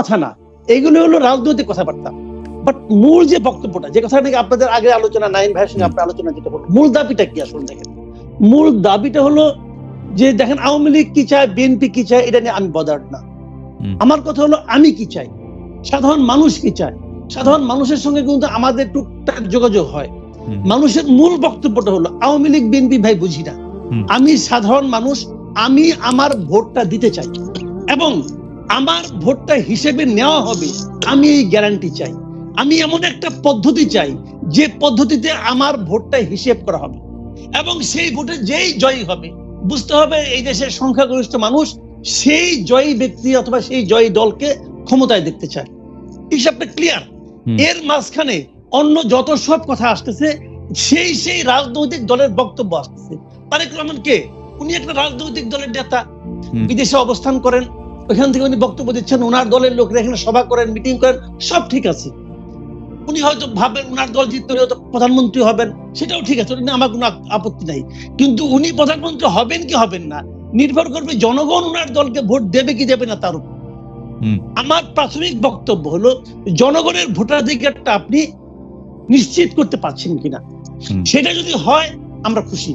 কথা না। এগুলো হলো রাজনৈতিক কথাবার্তা। বাট মূল যে বক্তব্যটা যে কথা নাকি আপনাদের আগে আলোচনা নাইন ভাইয়ের সঙ্গে আপনার আলোচনা যেটা হলো মূল দাবিটা কি আসলে দেখেন? মূল দাবিটা হলো যে দেখেন আওয়ামী লীগ কি চায় বিএনপি কি চায় এটা নিয়ে আমি বদার্ড না। আমার কথা হলো আমি কি চাই? সাধারণ মানুষ কি চায়? সাধারণ মানুষের সঙ্গে কিন্তু আমাদের টুকটাক যোগাযোগ হয়। মানুষের মূল বক্তব্যটা হলো আওয়ামী লীগ বিএনপি ভাই বুঝি না। আমি সাধারণ মানুষ আমি আমার ভোটটা দিতে চাই। এবং আমার ভোটটা হিসেবে নেওয়া হবে আমি এই গ্যারান্টি চাই। আমি এমন একটা পদ্ধতি চাই যে পদ্ধতিতে আমার ভোটটা হিসেব করা হবে। এবং সেই ভোটে যেই জয়ী হবে বুঝতে হবে এই দেশের সংখ্যাগরিষ্ঠ মানুষ সেই জয়ী ব্যক্তি অথবা সেই জয়ী দলকে ক্ষমতায় দেখতে চায়। হিসাবটা ক্লিয়ার এর মাঝখানে অন্য যত সব কথা আসতেছে সেই সেই রাজনৈতিক দলের বক্তব্য আসতেছে। তারেক রহমান কে? উনি একটা রাজনৈতিক দলের নেতা। বিদেশে অবস্থান করেন ওইখান থেকে উনি বক্তব্য দিচ্ছেন ওনার দলের লোকরা এখানে সভা করেন মিটিং করেন সব ঠিক আছে। উনি হয়তো ভাবেন উনার দল জিতলে হয়তো প্রধানমন্ত্রী হবেন সেটাও ঠিক আছে আমার কোনো আপত্তি নাই। কিন্তু উনি প্রধানমন্ত্রী হবেন কি হবেন না নির্ভর করবে জনগণ উনার দলকে ভোট দেবে কি দেবে না তার উপর। আমার প্রাথমিক বক্তব্য হলো জনগণের ভোটাধিকারটা আপনি নিশ্চিত করতে পারছেন কিনা। সেটা যদি হয় আমরা খুশি।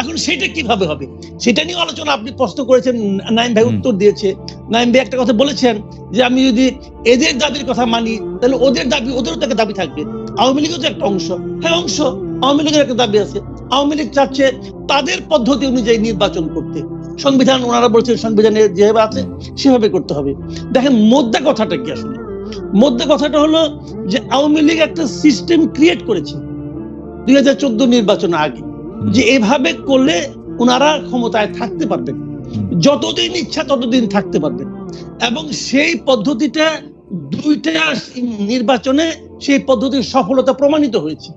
এখন সেটা কীভাবে হবে? সেটা নিয়ে আলোচনা আপনি প্রশ্ন করেছেন নাইম ভাই উত্তর দিয়েছে। নাইম একটা কথা বলেছেন যে আমি যদি এদের দাবির কথা মানি, তাহলে ওদের দাবি, ওদেরও তো দাবি থাকবে। আওয়ামী লীগের তো একটা অংশ। হ্যাঁ অংশ। আওয়ামী লীগের একটা দাবি আছে। আওয়ামী লীগ চাচ্ছে তাদের পদ্ধতি অনুযায়ী নির্বাচন করতে। সংবিধান, ওনারা বলছেন সংবিধানে যেভাবে আছে, সেভাবে করতে হবে। দেখেন, মোদ্দা কথাটা কি আসলে? মোদ্দা কথাটা হলো যে আওয়ামী লীগ একটা সিস্টেম ক্রিয়েট করেছে দুই হাজার চোদ্দ নির্বাচন আগে। যে এভাবে করলে ওনারা ক্ষমতায় থাকতে পারবেন। যতদিন ইচ্ছা ততদিন থাকতে পারবেন এবং সেই পদ্ধতিটা দুইটা নির্বাচনে সেই পদ্ধতির সফলতা প্রমাণিত হয়েছে।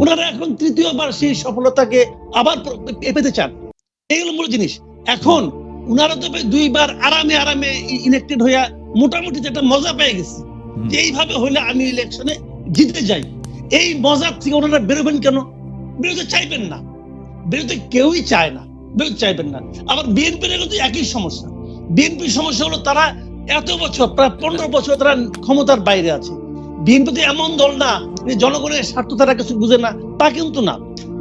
ওনারা এখন তৃতীয়বার সেই সফলতাকে আবার পেতে চান। এই হলো মূল জিনিস। এখন ওনারা তবে দুইবার আরামে আরামে ইলেক্টেড হইয়া মোটামুটি একটা মজা পেয়ে গেছে। যে এইভাবে হলে আমি ইলেকশনে জিতে যাই। এই মজার থেকে ওনারা বেরোবেন কেন? বেরোতে চাইবেন না। বেরোতে কেউই চায় না। চাইবেন না। আবার বিএনপির তো একই সমস্যা। বিএনপির সমস্যা হলো তারা এত বছর প্রায় পনেরো বছর তারা ক্ষমতার বাইরে আছে। বিএনপি তো এমন দল না যে জনগণের স্বার্থ তারা কিছু বুঝে না তা কিন্তু না।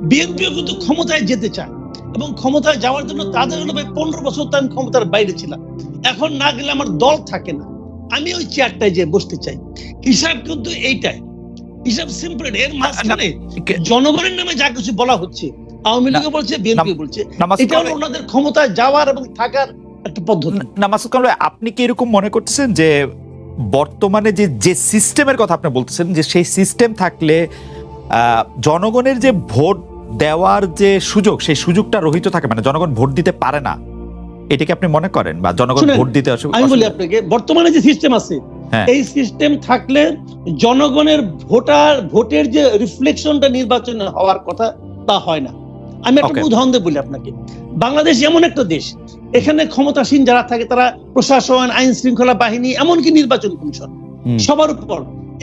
বিএনপিও কিন্তু ক্ষমতায় যেতে চায় এবং ক্ষমতায় যাওয়ার জন্য তাদের হলো পনেরো বছর তো আমি ক্ষমতার বাইরে ছিলাম। এখন না গেলে আমার দল থাকে না। আমি ওই চেয়ারটায় যে বসতে চাই। হিসাব কিন্তু এইটাই। হিসাব সিম্পল এর মাঝখানে জনগণের নামে যা কিছু বলা হচ্ছে আওয়ামী লীগও বলছে বিএনপি বলছে। এটা হলো ওনাদের ক্ষমতায় যাওয়ার এবং থাকার একটা পদ্ধতি। না মাসুদ কামাল আপনি কি এরকম মনে করতেছেন যে বর্তমানে যে যে সিস্টেমের কথা আপনি বলতেছেন যে সেই সিস্টেম থাকলে জনগণের যে ভোট দেওয়ার যে সুযোগ সেই সুযোগটা রহিত থাকে মানে জনগণ ভোট দিতে পারে না। এটাকে আপনি মনে করেন? বা জনগণ ভোট দিতে আমি বলি আপনাকে বর্তমানে যে সিস্টেম আছে হ্যাঁ। এই সিস্টেম থাকলে জনগণের ভোটার ভোটের যে রিফ্লেকশনটা নির্বাচনে হওয়ার কথা তা হয় না। আমি একটা উদাহরণ দিয়ে বলি আপনাকে। বাংলাদেশ এমন একটা দেশ এখানে ক্ষমতাসীন যারা থাকে তারা প্রশাসন আইন শৃঙ্খলা বাহিনী এমনকি নির্বাচন কমিশন সবার উপর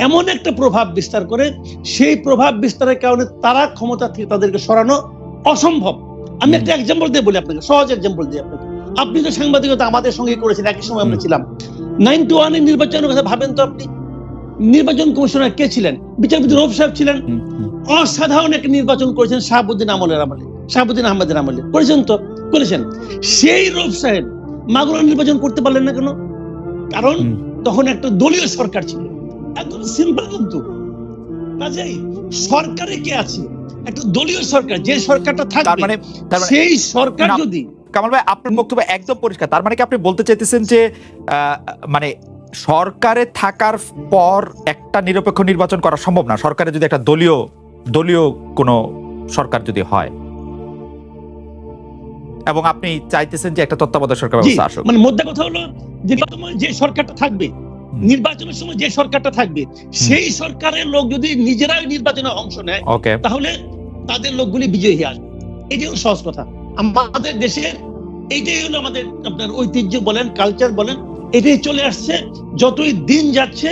এমন একটা প্রভাব বিস্তার করে সেই প্রভাব বিস্তারের কারণে তারা ক্ষমতা থেকে তাদেরকে সরানো অসম্ভব। আমি একটা এক্সাম্পল দিয়ে বলি আপনাকে সহজ এক্সাম্পল দিই আপনাকে। আপনি তো সাংবাদিকতা আমাদের সঙ্গে করেছেন একই সময় আমরা ছিলাম। নাইন টু ওয়ানের নির্বাচনের কথা ভাবেন তো আপনি? নির্বাচন কমিশনার কে ছিলেন? বিচারপতি রৌফ সাহেব ছিলেন। অসাধারণ একটা নির্বাচন করেছেন শাহাবুদ্দিন আমলের আমলে। শাহাবুদ্দিন আহমেদের আমলে। করেছেন তো? করেছেন। সেই রৌফ সাহেব মাগুরা নির্বাচন করতে পারলেন না কেন? কারণ তখন একটা দলীয় সরকার ছিল। একদম সিম্পল কিন্তু। কাজেই সরকারে কে আছে? একটা দলীয় সরকার। যে সরকারটা থাকবে মানে মানে সেই সরকার যদি কামাল ভাই আপনার বক্তব্য একদম পরিষ্কার। তার মানে কি আপনি বলতে চাইতেছেন যে আহ, মানে সরকারে থাকার পর একটা নিরপেক্ষ নির্বাচন করা সম্ভব না। সরকারে যদি একটা দলীয় দলীয় কোনো সরকার যদি হয়। এবং আপনি চাইতেছেন যে একটা তত্ত্বাবধায়ক সরকার ব্যবস্থা আসুক। মানে মোদ্দা কথা হলো যে বর্তমানে যে সরকারটা থাকবে নির্বাচনের সময় যে সরকারটা থাকবে সেই সরকারের লোক যদি নিজেরাই নির্বাচনে অংশ নেয় ওকে। তাহলে তাদের লোকগুলি বিজয়ী হয়ে আসবে। এটাই হলো সহজ কথা। আমাদের দেশের এইটাই হলো আমাদের আপনার ঐতিহ্য বলেন কালচার বলেন এটাই চলে আসছে যতই দিন যাচ্ছে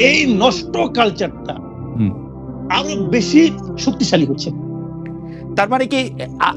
এই নষ্ট কালচারটা আরও বেশি শক্তিশালী হচ্ছে। তার মানে কি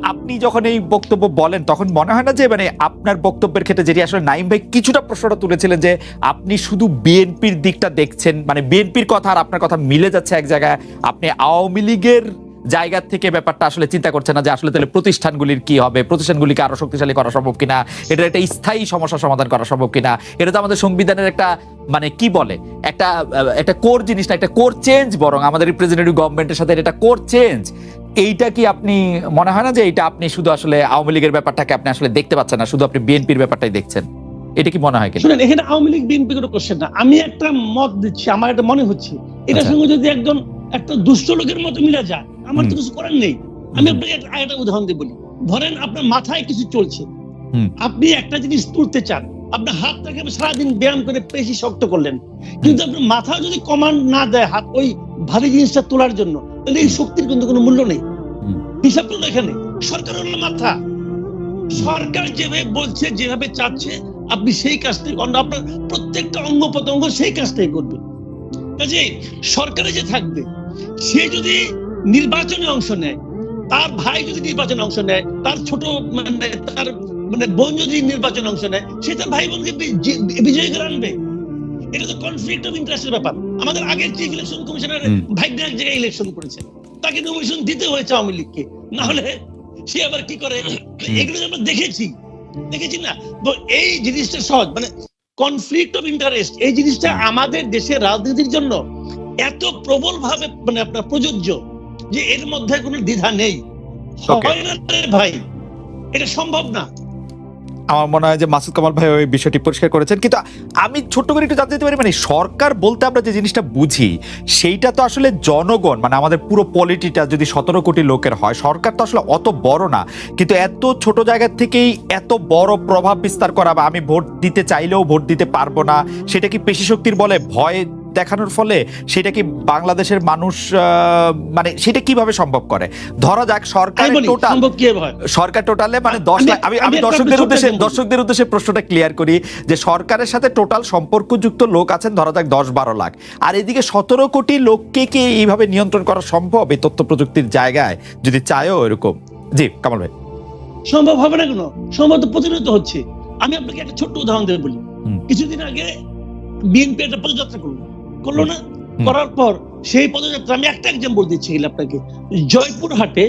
আপনি যখন এই বক্তব্য বলেন তখন মনে হয় না যে মানে আপনার বক্তব্যের ক্ষেত্রে যেটি আসলে নাইম ভাই কিছুটা প্রশ্নটা তুলেছিলেন যে আপনি শুধু বিএনপির দিকটা দেখছেন মানে বিএনপির কথা আর আপনার কথা মিলে যাচ্ছে এক জায়গায় আপনি আওয়ামী লীগের জায়গা থেকে ব্যাপারটা আসলে চিন্তা করছেন না যে আসলে তাহলে প্রতিষ্ঠানগুলির কি হবে? প্রতিষ্ঠানগুলিকে আরও শক্তিশালী করা সম্ভব কিনা? এটা একটা স্থায়ী সমস্যা সমাধান করা সম্ভব কিনা? এটা তো আমাদের সংবিধানের একটা মানে কি বলে? একটা একটা কোর জিনিস না একটা কোর চেঞ্জ বরং আমাদের রিপ্রেজেন্টেটিভ গভর্নমেন্টের সাথে এটা কোর চেঞ্জ এইটা কি আপনি মনে হয় না যে এটা আপনি শুধু আসলে আওয়ামী লীগের ব্যাপারটাকে আপনি আসলে দেখতে পাচ্ছেন না শুধু আপনি বিএনপির ব্যাপারটাই দেখছেন? এটা কি মনে হয় শুনেন এখানে আওয়ামী লীগ বিএনপি কোনো কোশ্চেন না। আমি একটা মত দিচ্ছি আমার একটা মনে হচ্ছে। এটার। সঙ্গে যদি একজন একটা দুষ্ট লোকের মতো মিলে যায়। আমার তো কিছু করার নেই। আমি আপনাকে একটা উদাহরণ দিয়ে বলি। ধরেন আপনার মাথায় কিছু চলছে। আপনি একটা জিনিস তুলতে চান। আপনার হাতটাকে সারাদিন ব্যায়াম করে পেশি শক্ত করলেন। কিন্তু আপনার মাথা যদি কমান্ড না দেয় হাত ওই ভারী জিনিসটা তোলার জন্য তাহলে এই শক্তির কিন্তু কোনো মূল্য নেই। হিসাব করল এখানে সরকার হলো মাথা। সরকার যেভাবে বলছে যেভাবে চাচ্ছে আপনি সেই কাজটাই করেন। আপনার প্রত্যেকটা অঙ্গ প্রত্যঙ্গ সেই কাজটাই করবে। কাজে সরকারে যে থাকবে সে যদি নির্বাচনে অংশ নেয় তার ভাই যদি নির্বাচনে অংশ নেয় তার ছোট মানে তার মানে বোন যদি নির্বাচনে অংশ নেয় সে তার ভাই বোনকে বিজয়ী করে আনবে। এটা তো কনফ্লিক্ট অফ ইন্টারেস্টের ব্যাপার। আমাদের আগের চিফ ইলেকশন কমিশনার হুম। ভাগ্য এক জায়গায় ইলেকশন করেছে। তাকে নমিনেশন দিতে হয়েছে আওয়ামী লীগকে। না হলে সে আবার কি করে? এগুলো আমরা দেখেছি দেখেছি না? তো এই জিনিসটা সহজ। মানে কনফ্লিক্ট অফ ইন্টারেস্ট এই জিনিসটা আমাদের দেশের রাজনীতির জন্য এত প্রবল ভাবে মানে আপনার প্রযোজ্য যে এর মধ্যে কোনো দ্বিধা নেই। হয় না ভাই এটা সম্ভব না। আমার মনে হয় যে মাসুদ কামাল ভাই ওই বিষয়টি পরিষ্কার করেছেন। কিন্তু আমি ছোট্ট করে একটু জানতে পারি মানে সরকার বলতে আমরা যে জিনিসটা বুঝি সেইটা তো আসলে জনগণ মানে আমাদের পুরো পলিটিটা যদি সতেরো কোটি লোকের হয় সরকার তো আসলে অত বড় না। কিন্তু এত ছোট জায়গা থেকেই এত বড় প্রভাব বিস্তার করা বা আমি ভোট দিতে চাইলেও ভোট দিতে পারব না সেটা কি পেশি শক্তির বলে ভয় দেখানোর ফলে সেটা কি বাংলাদেশের মানুষ মানে সেটা কীভাবে সম্ভব করে? ধরা যাক সরকার টোটাল সরকার টোটালে মানে দশ লাখ আমি আমি দর্শকদের উদ্দেশ্যে দর্শকদের উদ্দেশ্যে প্রশ্নটা ক্লিয়ার করি যে সরকারের সাথে টোটাল সম্পর্কযুক্ত লোক আছেন ধরা যাক দশ বারো লাখ। আর এদিকে সতেরো কোটি লোককে কি এইভাবে নিয়ন্ত্রণ করা সম্ভব এই তথ্য প্রযুক্তির জায়গায়? যদি চায়ও এরকম। জি কামাল ভাই। সম্ভব হবে না কেন? সম্ভব তো প্রতিনিয়ত হচ্ছে। আমি আপনাকে একটা ছোট্ট উদাহরণ দিয়ে বলি। কিছুদিন আগে বিএনপি একটা পদযাত্রা করল। করল না করার পর সেই পদযাত্রা আমি একটা এক্সাম্পল দিচ্ছি আপনাকে। জয়পুরহাটে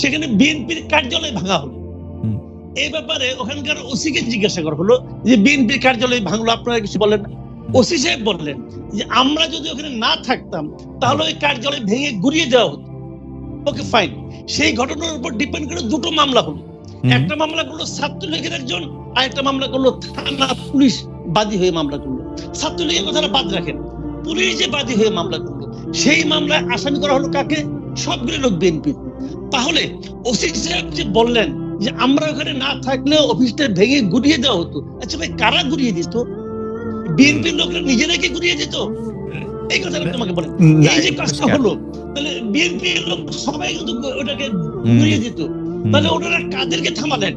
সেখানে বিএনপির কার্যালয় ভাঙা হলো। এই ব্যাপারে ওখানকার ওসিকে জিজ্ঞাসা করা হলো যে বিএনপির কার্যালয় ভাঙলো আপনারা কিছু বলেন? ওসি সাহেব বললেন যে আমরা যদি ওখানে না থাকতাম তাহলে ওই কার্যালয় ভেঙে গুড়িয়ে দেওয়া হতো। ওকে ফাইন সেই ঘটনার উপর ডিপেন্ড করে দুটো মামলা হলো। একটা মামলা করল ছাত্রলীগের একজন আর একটা মামলা করল থানা পুলিশ বাদী হয়ে মামলা করল। ছাত্রলীগের কথাটা বাদ রাখেন। পুলিশ যে বাদী হয়ে মামলা করল সেই মামলায় আসামি করা হলো কাকে? সবগুলো লোক বিএনপি তাহলে ওসি সাহেব যে বললেন যে আমরা ওখানে না থাকলে অফিসটা ভেঙে গুড়িয়ে দেওয়া হতো আচ্ছা ভাই কারা গুড়িয়ে দিত? বিএনপির লোকরা নিজেরা কি গুড়িয়ে দিত? এই কথাটা তোমাকে বলেন। না, এই যে কাজটা হলো তাহলে বিএনপির লোক সবাই কিন্তু ওটাকে গুড়িয়ে দিত। তাহলে ওনারা কাদেরকে থামালেন?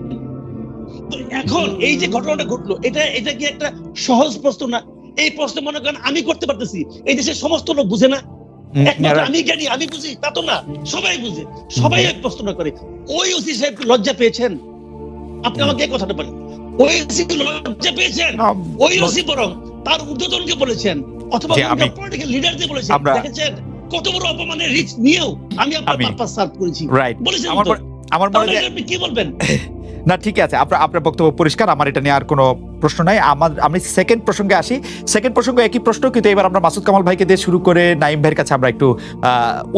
এখন এই যে ঘটনাটা ঘটলো এটা এটা কি একটা সহজ প্রশ্ন না? এই প্রশ্ন মনে করেন আমি করতে পারতেছি। এই দেশের সমস্ত লোক বুঝে না। একমাত্র আমি জ্ঞানী আমি বুঝি তা তো না সবাই বুঝে। সবাই এক প্রশ্ন করে ওই ওসি সাহেব লজ্জা পেয়েছেন? আপনি আমাকে এই কথাটা বলেন। ওই ওসি লজ্জা পেয়েছেন? ওই ওসি বরং তার ঊর্ধ্বতনকে বলেছেন অথবা পলিটিক্যাল লিডারদের বলেছেন। দেখেছেন? কত বড় অপমানের রিচ নিয়েও আমি আপনার পারপাস সার্ভ করেছি। বলেছেন আমার মনে- আমার মনে হয় আপনি কি বলবেন? না ঠিক আছে, আপনার আপনার বক্তব্য পরিষ্কার, আমার এটা নিয়ে আর কোনো প্রশ্ন নাই। আমার, আমি সেকেন্ড প্রসঙ্গে আসি। সেকেন্ড প্রসঙ্গে একই প্রশ্ন, কিন্তু এবার আমরা মাসুদ কামাল ভাইকে দিয়ে শুরু করে নাইম ভাইয়ের কাছে আমরা একটু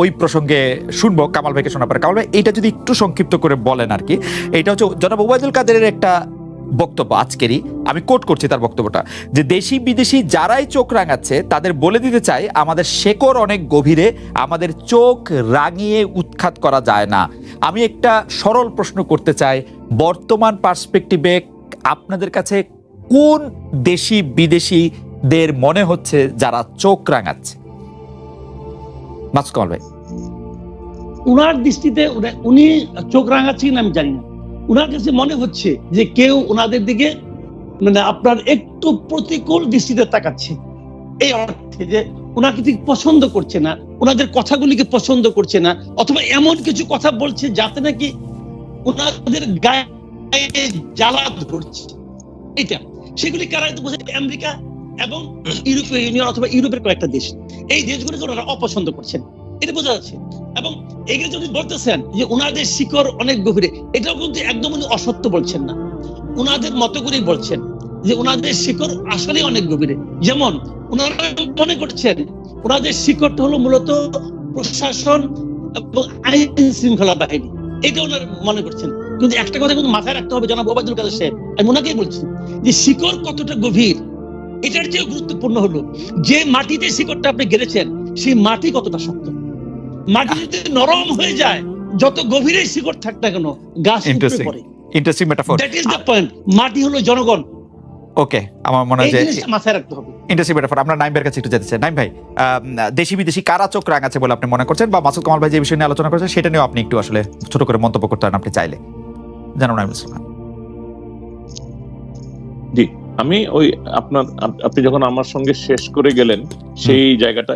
ওই প্রসঙ্গে শুনব, কামাল ভাইকে শোনা পরে। কামাল ভাই, এটা যদি একটু সংক্ষিপ্ত করে বলেন আর কি, এটা হচ্ছে জনাব ওবায়দুল কাদেরের একটা বক্তব্য আজকেরই, আমি কোট করছি তার বক্তব্যটা, যে দেশি বিদেশি যারাই চোখ রাঙাচ্ছে, তাদের বলে দিতে চাই, আমাদের শেকড় অনেক গভীরে, আমাদের চোখ রাঙিয়ে উৎখাত করা যায় না। আমি একটা সরল প্রশ্ন করতে চাই, বর্তমান পার্সপেক্টিভে আপনাদের কাছে কোন দেশি বিদেশিদের মনে হচ্ছে যারা চোখ রাঙাচ্ছে? মাসুদ কামাল ভাই। উনার দৃষ্টিতে উনি- চোখ রাঙাচ্ছেন আমি জানি না। উনার কাছে মনে হচ্ছে যে কেউ ওনাদের দিকে মানে আপনার একটু প্রতিকূল দৃষ্টিতে তাকাচ্ছে। এই অর্থে যে ওনাকে ঠিক পছন্দ করছে না, ওনাদের কথাগুলিকে পছন্দ করছে না, অথবা এমন কিছু কথা বলছে যাতে নাকি ওনাদের গায়ে জ্বালা ধরছে। এটা সেগুলি কারা বোঝে আমেরিকা এবং ইউরোপীয় ইউনিয়ন অথবা ইউরোপের কয়েকটা দেশ। এই দেশগুলিকে ওনারা অপছন্দ করছেন। এটা বোঝা যাচ্ছে। এবং এগুলো যদি বলতেছেন যে ওনাদের শিকড় অনেক গভীরে, এটাও কিন্তু একদম উনি অসত্য বলছেন না। ওনাদের মতো করেই বলছেন। যে ওনাদের শিকড় আসলে অনেক গভীরে। যেমন ওনারা মনে করছেন ওনাদের শিকড়টা হলো মূলত প্রশাসন এবং আইন শৃঙ্খলা বাহিনী। এটা ওনার মনে করছেন। কিন্তু একটা কথা কিন্তু মাথায় রাখতে হবে জনাব ওবায়দুল কাদের সাহেব। আমি ওনাকেই বলছি যে শিকড় কতটা গভীর এটার চেয়ে গুরুত্বপূর্ণ হলো যে মাটিতে শিকড়টা আপনি গেড়েছেন সেই মাটি কতটা শক্ত। মাটি যদি নরম হয়ে যায় যত গভীরে শিকড় থাক না কেন গাছ. পড়ে interesting metaphor that is the point মাটি হলো জনগণ। ওকে আমার মনে হয় যে মাথায় রাখতে হবে। আমরা নাইমের কাছে একটু যেতে চাই। নাইম ভাই দেশি বিদেশি কারা চোখ রাঙাচ্ছে বলে আপনি মনে করছেন? বা মাসুদ কামাল ভাই যে বিষয় নিয়ে আলোচনা করছেন সেটা নিয়েও আপনি একটু আসলে ছোট করে মন্তব্য করতে পারেন আপনি চাইলে। জানো নাইম ইসলাম আমি ওই আপনার আপনি যখন আমার সঙ্গে শেষ করে গেলেন সেই জায়গাটা